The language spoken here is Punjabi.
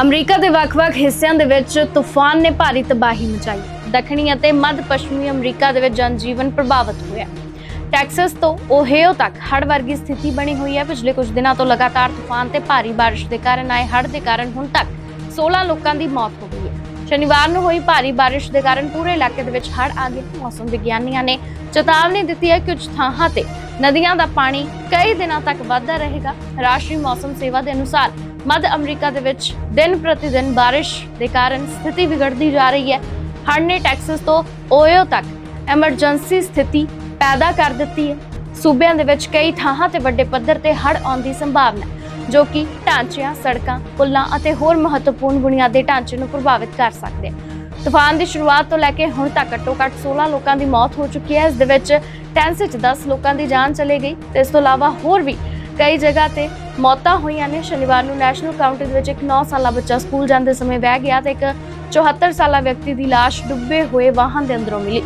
ਅਮਰੀਕਾ ਦੇ ਵੱਖ-ਵੱਖ ਹਿੱਸਿਆਂ ਦੇ ਵਿੱਚ ਤੂਫਾਨ ਨੇ ਭਾਰੀ ਤਬਾਹੀ ਮਚਾਈ। ਦੱਖਣੀ ਅਤੇ ਮੱਧ ਪੱਛਮੀ ਅਮਰੀਕਾ ਦੇ ਵਿੱਚ ਜਨਜੀਵਨ ਪ੍ਰਭਾਵਿਤ ਹੋਇਆ। ਟੈਕਸਸ ਤੋਂ ਓਹੀਓ ਤੱਕ ਹੜ੍ਹ ਵਰਗੀ ਸਥਿਤੀ ਬਣੀ ਹੋਈ ਹੈ। ਪਿਛਲੇ ਕੁਝ ਦਿਨਾਂ ਤੋਂ ਲਗਾਤਾਰ ਤੂਫਾਨ ਤੇ ਭਾਰੀ ਬਾਰਿਸ਼ ਦੇ ਕਾਰਨ ਆਏ ਹੜ੍ਹ ਦੇ ਕਾਰਨ ਹੁਣ ਤੱਕ 16 ਲੋਕਾਂ ਦੀ ਮੌਤ ਹੋ ਗਈ ਹੈ। ਸ਼ਨੀਵਾਰ ਨੂੰ ਹੋਈ ਭਾਰੀ ਬਾਰਿਸ਼ ਦੇ ਕਾਰਨ ਪੂਰੇ ਇਲਾਕੇ ਦੇ ਵਿੱਚ ਹੜ੍ਹ ਆ ਗਏ ਮੌਸਮ ਵਿਗਿਆਨੀਆਂ ਨੇ ਚੇਤਾਵਨੀ ਦਿੱਤੀ ਹੈ ਕਿ ਕੁਝ ਥਾਵਾਂ ਤੇ ਨਦੀਆਂ ਦਾ ਪਾਣੀ ਕਈ ਦਿਨਾਂ ਤੱਕ ਵੱਧਦਾ ਰਹੇਗਾ। ਰਾਸ਼ਟਰੀ ਮੌਸਮ ਸੇਵਾ ਦੇ ਅਨੁਸਾਰ ਮੱਧ ਅਮਰੀਕਾ ਦੇ ਵਿੱਚ ਦਿਨ ਪ੍ਰਤੀ ਦਿਨ ਬਾਰਿਸ਼ ਦੇ ਕਾਰਨ ਸਥਿਤੀ ਵਿਗੜਦੀ ਜਾ ਰਹੀ ਹੈ। ਹੜ੍ਹ ਨੇ ਟੈਕਸਸ ਤੋਂ ਓਇਓ ਤੱਕ ਐਮਰਜੈਂਸੀ ਸਥਿਤੀ ਪੈਦਾ ਕਰ ਦਿੱਤੀ ਹੈ। ਸੂਬਿਆਂ ਦੇ ਵਿੱਚ ਕਈ ਥਾਵਾਂ ਤੇ ਵੱਡੇ ਪੱਧਰ ਤੇ ਹੜ੍ਹ ਆਉਣ ਦੀ ਸੰਭਾਵਨਾ ਜੋ ਕਿ ਢਾਂਚਿਆਂ, ਸੜਕਾਂ, ਪੁਲਾਂ ਅਤੇ ਹੋਰ ਮਹੱਤਵਪੂਰਨ ਬੁਨਿਆਦੀ ਢਾਂਚੇ ਨੂੰ ਪ੍ਰਭਾਵਿਤ ਕਰ ਸਕਦੇ ਹਨ। ਤੂਫਾਨ ਦੀ ਸ਼ੁਰੂਆਤ ਤੋਂ ਲੈ ਕੇ ਹੁਣ ਤੱਕ ਘੱਟੋ-ਘੱਟ 16 ਲੋਕਾਂ ਦੀ ਮੌਤ ਹੋ ਚੁੱਕੀ ਹੈ। ਇਸ ਦੇ ਵਿੱਚ ਟੈਂਸ ਵਿੱਚ 10 ਲੋਕਾਂ ਦੀ ਜਾਨ ਚਲੇ ਗਈ। ਤੇ ਇਸ ਤੋਂ ਇਲਾਵਾ ਹੋਰ ਵੀ ਕਈ ਜਗ੍ਹਾ ਤੇ ਮੌਤਾਂ ਹੋਈਆਂ ਨੇ। ਸ਼ਨੀਵਾਰ ਨੂੰ ਨੈਸ਼ਨਲ ਕਾਊਂਟੀ ਦੇ ਵਿੱਚ ਇੱਕ 9 ਸਾਲਾ ਬੱਚਾ ਸਕੂਲ ਜਾਂਦੇ ਸਮੇਂ ਵਹਿ ਗਿਆ ਤੇ ਇੱਕ 74 ਸਾਲਾ ਵਿਅਕਤੀ ਦੀ ਲਾਸ਼ ਡੁੱਬੇ ਹੋਏ ਵਾਹਨ ਦੇ ਅੰਦਰੋਂ ਮਿਲੀ।